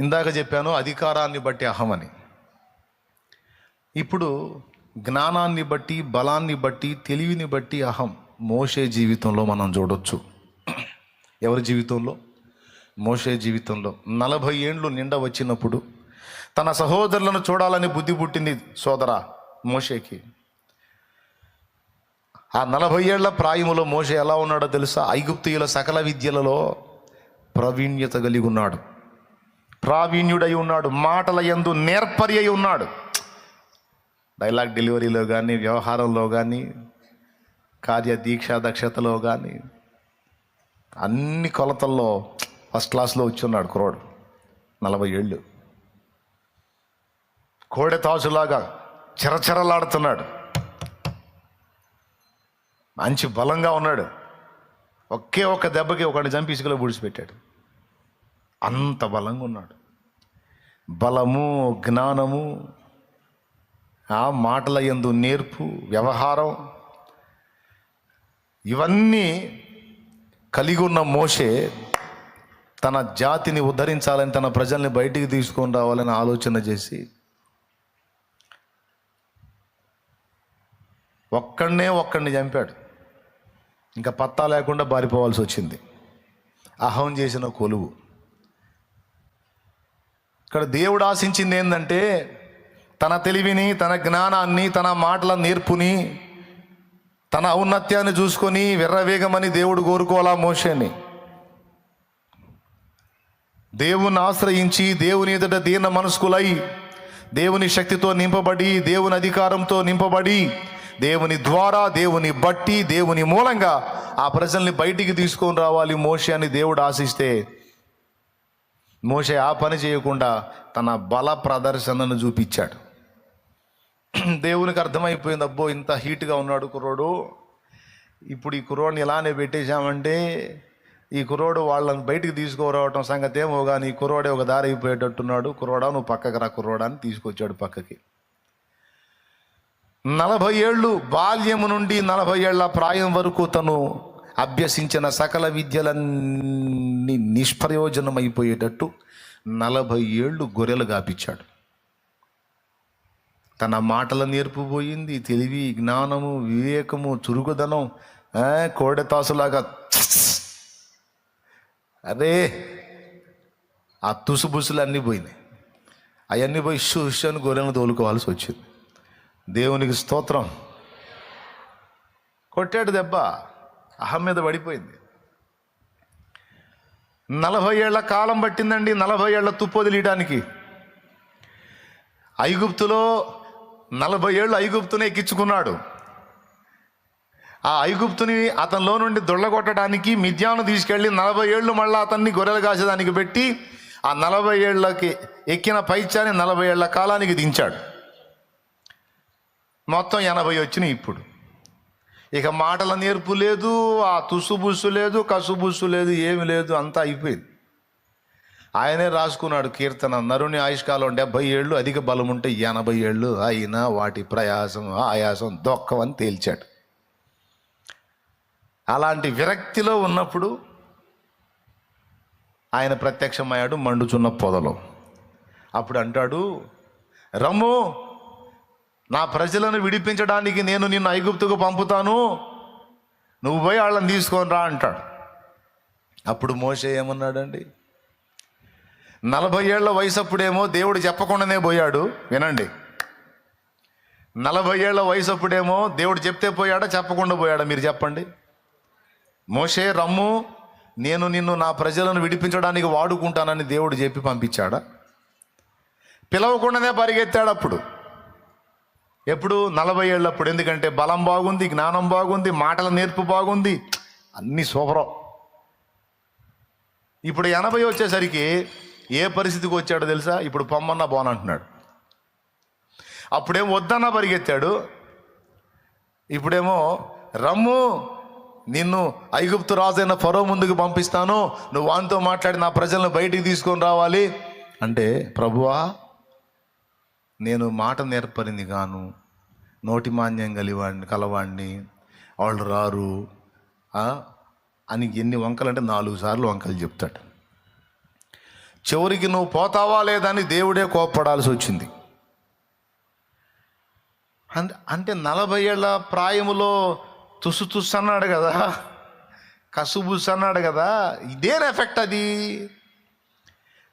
ఇందాక చెప్పాను అధికారాన్ని బట్టి అహమని. ఇప్పుడు జ్ఞానాన్ని బట్టి బలాన్ని బట్టి తెలివిని బట్టి అహం మోషే జీవితంలో మనం చూడొచ్చు. ఎవరి జీవితంలో? మోషే జీవితంలో. నలభై ఏండ్లు నిండా వచ్చినప్పుడు తన సహోదరులను చూడాలని బుద్ధి పుట్టింది సోదర మోషేకి. ఆ నలభై ఏళ్ళ ప్రాయములో మోషే ఎలా ఉన్నాడో తెలుసా? ఐగుప్తీయుల సకల విద్యలలో ప్రవీణ్యత కలిగి ఉన్నాడు. ప్రావీణ్యుడై ఉన్నాడు మాటల యందు నేర్పరి అయి ఉన్నాడు. డైలాగ్ డెలివరీలో కానీ వ్యవహారంలో కానీ కార్య దీక్షా దక్షతలో కానీ అన్ని కొలతల్లో ఫస్ట్ క్లాస్లో వచ్చి ఉన్నాడు నలభై ఏళ్ళు. కోడె తాజులాగా చిరచిరలాడుతున్నాడు. మంచి బలంగా ఉన్నాడు. ఒకే ఒక్క దెబ్బకి ఒకటి చంపి ఇసుకలో పూడిచిపెట్టాడు అంత బలంగా ఉన్నాడు. బలము జ్ఞానము ఆ మాటల ఎందు నేర్పు వ్యవహారం ఇవన్నీ కలిగి ఉన్న మోషే తన జాతిని ఉద్ధరించాలని తన ప్రజల్ని బయటికి తీసుకొని రావాలని ఆలోచన చేసి ఒక్కడనే ఒక్కడిని చంపాడు. ఇంకా పత్తా లేకుండా పారిపోవాల్సి వచ్చింది. అహం చేసిన కొలువు. ఇక్కడ దేవుడు ఆశించింది ఏంటంటే తన తెలివిని తన జ్ఞానాన్ని తన మాటల నేర్పుని తన ఔన్నత్యాన్ని చూసుకొని విర్రవేగమని దేవుడు కోరుకోవాలా మోషేని? దేవుని ఆశ్రయించి దేవుని ఎదుట దీన మనస్కులై దేవుని శక్తితో నింపబడి దేవుని అధికారంతో నింపబడి దేవుని ద్వారా దేవుని బట్టి దేవుని మూలంగా ఆ ప్రజల్ని బయటికి తీసుకొని రావాలి మోషే అని దేవుడు ఆశిస్తే మోషే ఆ పని చేయకుండా తన బల ప్రదర్శనను చూపించాడు. దేవునికి అర్థమైపోయింది అబ్బో ఇంత హీట్గా ఉన్నాడు కుర్రోడు. ఇప్పుడు ఈ కుర్రోడిని ఇలానే పెట్టేశామంటే ఈ కుర్రోడు వాళ్ళని బయటికి తీసుకురావటం సంగతి ఏమో కానీ ఈ కుర్రోడే ఒక దారి అయిపోయేటట్టున్నాడు. కుర్రోడా నువ్వు పక్కకి రా కుర్రోడా అని తీసుకొచ్చాడు పక్కకి. నలభై ఏళ్ళు బాల్యము నుండి నలభై ఏళ్ళ ప్రాయం వరకు తను అభ్యసించిన సకల విద్యలన్నీ నిష్ప్రయోజనమైపోయేటట్టు నలభై ఏళ్ళు గొర్రెలు గాపించాడు తన మాటల నేర్పు పోయింది తెలివి జ్ఞానము వివేకము చురుకుదనం కోడెతాసులాగా అరే ఆ తుసుబుసులు అన్నీ పోయినాయి. అవన్నీ పోయి ఇష్యూ ఇష్యూ అని గొర్రెలను తోలుకోవాల్సి వచ్చింది. దేవునికి స్తోత్రం. కొట్టాడు దెబ్బ. అహం మీద పడిపోయింది. నలభై ఏళ్ళ కాలం పట్టిందండి నలభై ఏళ్ళ తుప్పు వదిలియడానికి ఐగుప్తులో నలభై ఏళ్ళు ఐగుప్తునే ఎక్కించుకున్నాడు. ఆ ఐగుప్తుని అతనిలో నుండి దొళ్ళగొట్టడానికి మిథ్యాను తీసుకెళ్ళి నలభై ఏళ్ళు మళ్ళీ అతన్ని గొర్రెలు కాసేదానికి పెట్టి ఆ నలభై ఏళ్ళకి ఎక్కిన పైచాన్ని నలభై ఏళ్ళ కాలానికి దించాడు. మొత్తం ఎనభై వచ్చినాయి ఇప్పుడు. ఇక మాటల నేర్పు లేదు ఆ తుసుబుస్సు లేదు కసుబుస్సు లేదు ఏమి లేదు అంతా అయిపోయింది. ఆయనే రాసుకున్నాడు కీర్తన నరుని ఆయుష్కాలం డెబ్బై ఏళ్ళు అధిక బలం ఉంటే ఎనభై ఏళ్ళు అయినా వాటి ప్రయాసం ఆయాసం దొక్కవని తేల్చాడు. అలాంటి విరక్తిలో ఉన్నప్పుడు ఆయన ప్రత్యక్షమయ్యాడు మండుచున్న పొదలో. అప్పుడు అంటాడు రమ్ము నా ప్రజలను విడిపించడానికి నేను నిన్ను ఐగుప్తుకు పంపుతాను. నువ్వు పోయి వాళ్ళని తీసుకొని రా అంటాడు. అప్పుడు మోసే ఏమన్నాడండి? నలభై ఏళ్ళ వయసు అప్పుడేమో దేవుడు చెప్పకుండానే పోయాడు. వినండి. నలభై ఏళ్ళ వయసు అప్పుడేమో దేవుడు చెప్తే పోయాడా చెప్పకుండా పోయాడా? మీరు చెప్పండి. మోషే రమ్ము నేను నిన్ను నా ప్రజలను విడిపించడానికి వాడుకుంటానని దేవుడు చెప్పి పంపించాడా? పిలవకుండానే పరిగెత్తాడు అప్పుడు. ఎప్పుడు నలభై ఏళ్ళప్పుడు ఎందుకంటే బలం బాగుంది జ్ఞానం బాగుంది మాటల నేర్పు బాగుంది. అన్ని సూపరం. ఇప్పుడు ఎనభై వచ్చేసరికి ఏ పరిస్థితికి వచ్చాడో తెలుసా? ఇప్పుడు పొమ్మన్నా పోనంటున్నాడు అప్పుడేం వద్దన్నా పరిగెత్తాడు. ఇప్పుడేమో రమ్ము నిన్ను ఐగుప్తు రాజైన ఫరో ముందుకు పంపిస్తాను. నువ్వు వానితో మాట్లాడి నా ప్రజలను బయటికి తీసుకొని రావాలి. అంటే ప్రభువా నేను మాట నేర్పరింది గాను. నోటి మాన్యం కలివాడిని కలవాడిని. వాళ్ళు రారు. అని ఎన్ని వంకలు అంటే నాలుగు సార్లు వంకలు చెప్తాడు. చివరికి నువ్వు పోతావా లేదని దేవుడే కోప్పడాల్సి వచ్చింది. అంటే అంటే నలభై ఏళ్ళ ప్రాయములో తుసు తుస్సు అన్నాడు కదా. కసుబుస్ అన్నాడు కదా. ఇదేం ఎఫెక్ట్ అది?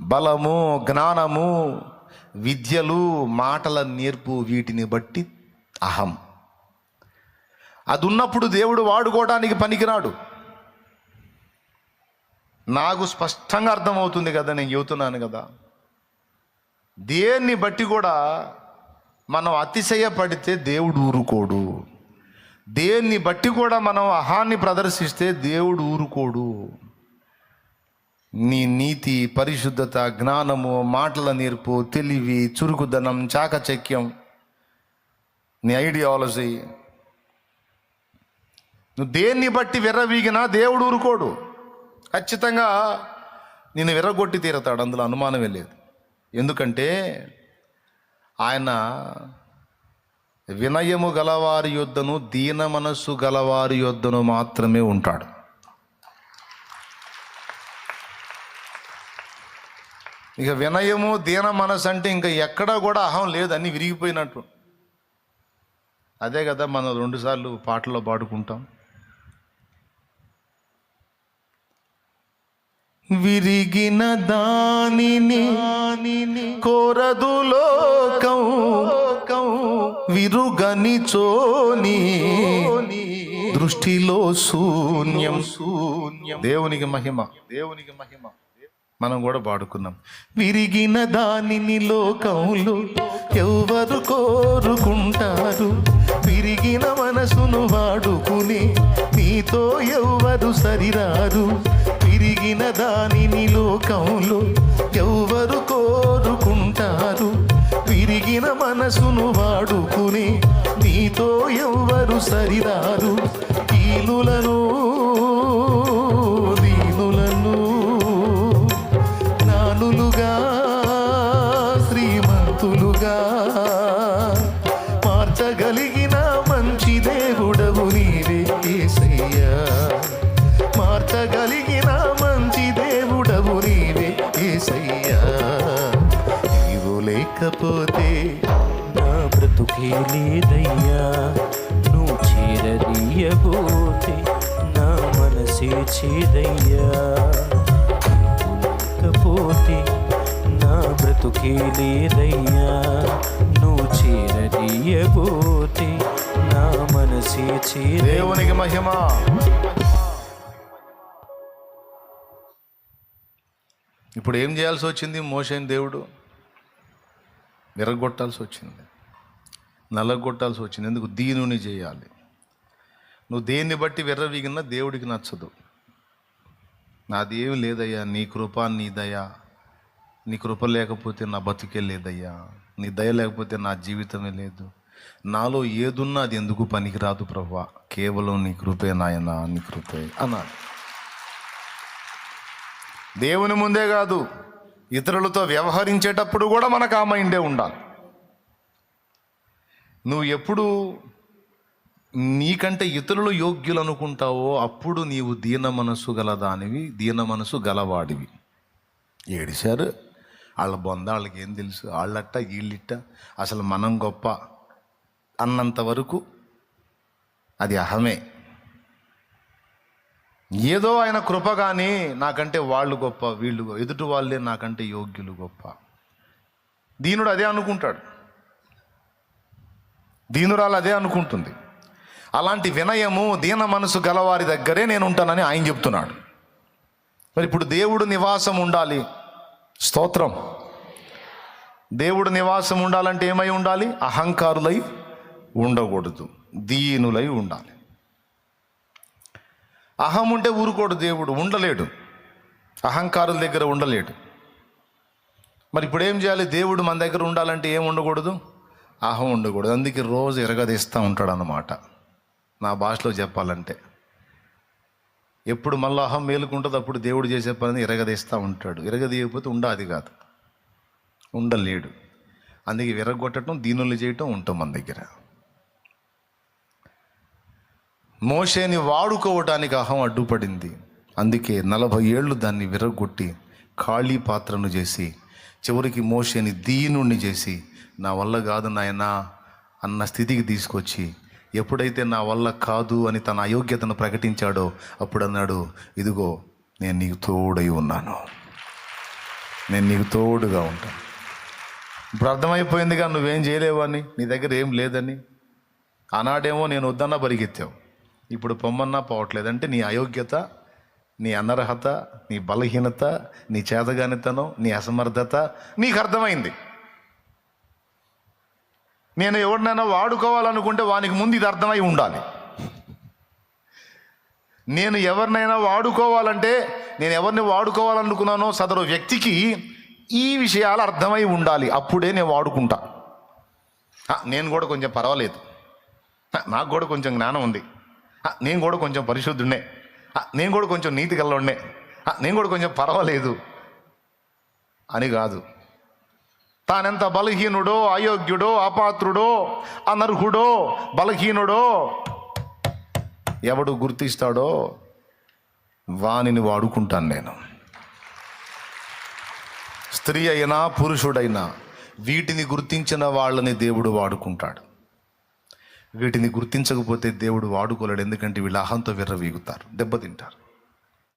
బలము జ్ఞానము విద్యలు మాటల నేర్పు వీటిని బట్టి అహం. అది ఉన్నప్పుడు దేవుడు వాడుకోవడానికి పనికిరాడు. నాకు స్పష్టంగా అర్థమవుతుంది కదా నేను చెబుతున్నాను కదా. దేన్ని బట్టి కూడా మనం అతిశయపడితే దేవుడు ఊరుకోడు. దేన్ని బట్టి కూడా మనం అహాన్ని ప్రదర్శిస్తే దేవుడు ఊరుకోడు. నీ నీతి పరిశుద్ధత జ్ఞానము మాటల నేర్పు తెలివి చురుకుదనం చాకచక్యం. నీ ఐడియాలజీ నువ్వు దేన్ని బట్టి విర్రవీగినా దేవుడు ఊరుకోడు. ఖచ్చితంగా నేను విర్రగొట్టి తీరతాడు. అందులో అనుమానమే లేదు. ఎందుకంటే ఆయన వినయము గలవారి యొద్దను దీన మనస్సు గలవారి యొద్దను మాత్రమే ఉంటాడు. ఇక వినయము దీన మనసు అంటే ఇంకా ఎక్కడా కూడా అహం లేదు అన్నీ విరిగిపోయినట్టు. అదే కదా మనం రెండుసార్లు పాటల్లో పాడుకుంటాం. విరిగిన దానిని కోరదు లోకం విరుగని చోని దృష్టిలో శూన్యం. శూన్యం. దేవునికి మహిమ దేవునికి మహిమ. మనం కూడా పాడుకున్నాం విరిగిన దానిని లోకంలో ఎవరు కోరుకుంటారు. విరిగిన మనసును వాడుకుని నీతో ఎవరు సరిరారు. విరిగిన దానిని లోకంలో ఎవరు కోరుకుంటారు. విరిగిన మనసును వాడుకుని నీతో ఎవరు సరిరారు. కీలులను లేకపోతే నా బ్రతుకే లేదయ్యా. నువ్వు చేరదీయబోతే నా మనసే చేదయ్యా. లేకపోతే నా బ్రతుకే లేదయ్యా. నువ్వు చేరదీయబోతే నా మనసే చేదయ్యా. దేవునికి మహిమ. ఇప్పుడు ఏం చేయాల్సి వచ్చింది? మోషన్ దేవుడు విరగొట్టాల్సి వచ్చింది నలగొట్టాల్సి వచ్చింది ఎందుకు? దీనుని చేయాలి. నువ్వు దేన్ని బట్టి విర్రవీగినా దేవుడికి నచ్చదు. నాది ఏమి లేదయ్యా. నీ కృప నీ దయ. నీ కృప లేకపోతే నా బతుకే లేదయ్యా. నీ దయ లేకపోతే నా జీవితమే లేదు. నాలో ఏదున్నా అది ఎందుకు పనికిరాదు ప్రభా? కేవలం నీ కృపే నాయనా నీ కృపే అన్నాడు దేవుని ముందే కాదు. ఇతరులతో వ్యవహరించేటప్పుడు కూడా మనకు ఆ మైండే ఉండాలి. నువ్వు ఎప్పుడు నీకంటే ఇతరులు యోగ్యులు అనుకుంటావో అప్పుడు నీవు దీన మనసు గలదానివి దీన మనసు గలవాడివి ఏడిశారు? వాళ్ళ బొంద వాళ్ళకి ఏం తెలుసు? వాళ్ళట్ట వీళ్ళిట్ట అసలు మనం గొప్ప అన్నంత వరకు అది అహమే. ఏదో ఆయన కృప కానీ నాకంటే వాళ్ళు గొప్ప వీళ్ళు ఎదుటి వాళ్ళే నాకంటే యోగ్యులు గొప్ప. దీనుడు అదే అనుకుంటాడు. దీనురాలు అదే అనుకుంటుంది. అలాంటి వినయము దీన మనసు గలవారి దగ్గరే నేను ఉంటానని ఆయన చెప్తున్నాడు. మరి ఇప్పుడు దేవుడు నివాసం ఉండాలి. స్తోత్రం. దేవుడు నివాసం ఉండాలంటే ఏమై ఉండాలి? అహంకారులై ఉండకూడదు. దీనులై ఉండాలి. అహం ఉంటే ఊరుకోడు దేవుడు ఉండలేడు. అహంకారుల దగ్గర ఉండలేడు. మరి ఇప్పుడు ఏం చేయాలి? దేవుడు మన దగ్గర ఉండాలంటే ఏం ఉండకూడదు? అహం ఉండకూడదు. అందుకే రోజు ఎరగదీస్తూ ఉంటాడు అన్నమాట నా భాషలో చెప్పాలంటే. ఎప్పుడు మళ్ళీ అహం మేలుకుంటుంది అప్పుడు దేవుడు చేసే పని ఎరగదీస్తూ ఉంటాడు. ఎరగదీయకపోతే ఉండాది కాదు. ఉండలేడు. అందుకే విరగొట్టడం దీనులు చేయటం ఉంటాం మన దగ్గర. మోషేని వాడుకోవటానికి అహం అడ్డుపడింది. అందుకే నలభై ఏళ్ళు దాన్ని విరగొట్టి ఖాళీ పాత్రను చేసి చివరికి మోషేని దీనుణ్ణి చేసి నా వల్ల కాదు నాయనా అన్న స్థితికి తీసుకొచ్చి ఎప్పుడైతే నా వల్ల కాదు అని తన అయోగ్యతను ప్రకటించాడో అప్పుడు అన్నాడు ఇదిగో నేను నీకు తోడై ఉన్నాను. నేను నీకు తోడుగా ఉంటాను. ఇప్పుడు అర్థమైపోయిందిగా నువ్వేం చేయలేవని నీ దగ్గర ఏం లేదని? ఆనాడేమో నేను వద్దన్నా పరిగెత్తావు. ఇప్పుడు పొమ్మన్నా పోవట్లేదు. అంటే నీ అయోగ్యత నీ అనర్హత నీ బలహీనత నీ చేతగానితనం నీ అసమర్థత నీకు అర్థమైంది. నేను ఎవరినైనా వాడుకోవాలనుకుంటే వానికి ముందు ఇది అర్థమై ఉండాలి. నేను ఎవరినైనా వాడుకోవాలంటే నేను ఎవరిని వాడుకోవాలనుకున్నానో సదరు వ్యక్తికి ఈ విషయాలు అర్థమై ఉండాలి. అప్పుడే నేను వాడుకుంటా. నేను కూడా కొంచెం పర్వాలేదు. నాకు కూడా కొంచెం జ్ఞానం ఉంది. నేను కూడా కొంచెం పరిశుద్ధుడే నేను కూడా కొంచెం నీతి కల్లోనే నేను కూడా కొంచెం పర్వాలేదు. అని కాదు. తానెంత బలహీనుడో అయోగ్యుడో అపాత్రుడో అనర్హుడో బలహీనుడో ఎవడు గుర్తిస్తాడో వానిని వాడుకుంటాను నేను. స్త్రీ అయినా పురుషుడైనా వీటిని గుర్తించిన వాళ్ళని దేవుడు వాడుకుంటాడు. వీటిని గుర్తించకపోతే దేవుడు వాడుకోలేడు ఎందుకంటే వీళ్ళు అహంతో విర్రవీగుతారు దెబ్బతింటారు.